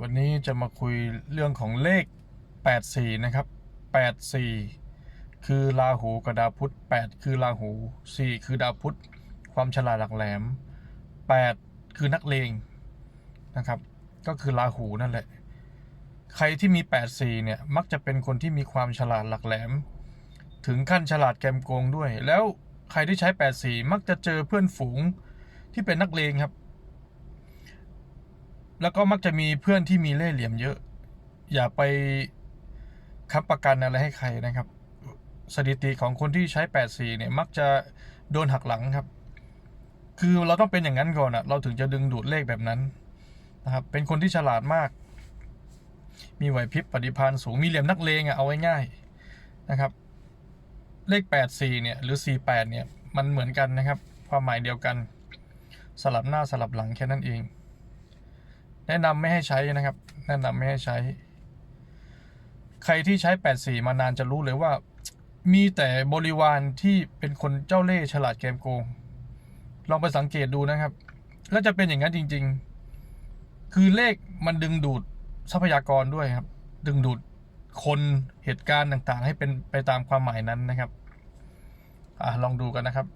วันนี้จะมาคุยเรื่องของเลข 84 นะครับ 84 คือราหูกับดาวพุธ 8 คือราหู 4 คือดาวพุธ ความฉลาดหลักแหลม 8 คือนักเลงนะครับ ก็คือราหูนั่นแหละ ใครที่มี 84 เนี่ย มักจะเป็นคนที่มีความฉลาดหลักแหลม ถึงขั้นฉลาดแกมโกงด้วย แล้วใครที่ใช้ 84 มักจะเจอเพื่อนฝูงที่เป็นนักเลงครับ แล้วก็มักจะมีเพื่อนที่มีเล่ห์เหลี่ยมเยอะ อย่าไปค้ำประกันอะไรให้ใครนะครับ สถิติของคนที่ใช้ 84 เนี่ย มักจะโดนหักหลังครับ คือเราต้องเป็นอย่างนั้นก่อนอะเราถึงจะดึงดูดเลขแบบนั้นนะครับ เป็นคนที่ฉลาดมาก มีไหวพริบปฏิภาณสูง มีเหลี่ยมนักเลงอะเอาไว้ง่ายนะครับ เลข 84 เนี่ย หรือ 48 เนี่ย มันเหมือนกันนะครับ ความหมายเดียวกัน สลับหน้าสลับหลังแค่นั้นเอง แนะนำไม่ให้ใช้นะครับ แนะนำไม่ให้ใช้ ใครที่ใช้ 84 มานานจะรู้เลยว่า มีแต่บริวารที่เป็นคนเจ้าเล่ห์ฉลาดเกมโกง ลองไปสังเกตดูนะครับ แล้วจะเป็นอย่างนั้นจริง ๆ คือเลขมันดึงดูดทรัพยากรด้วยครับ ดึงดูดคนเหตุการณ์ต่างๆ ให้เป็นไปตามความหมายนั้นนะครับ อะลองดูกันนะครับ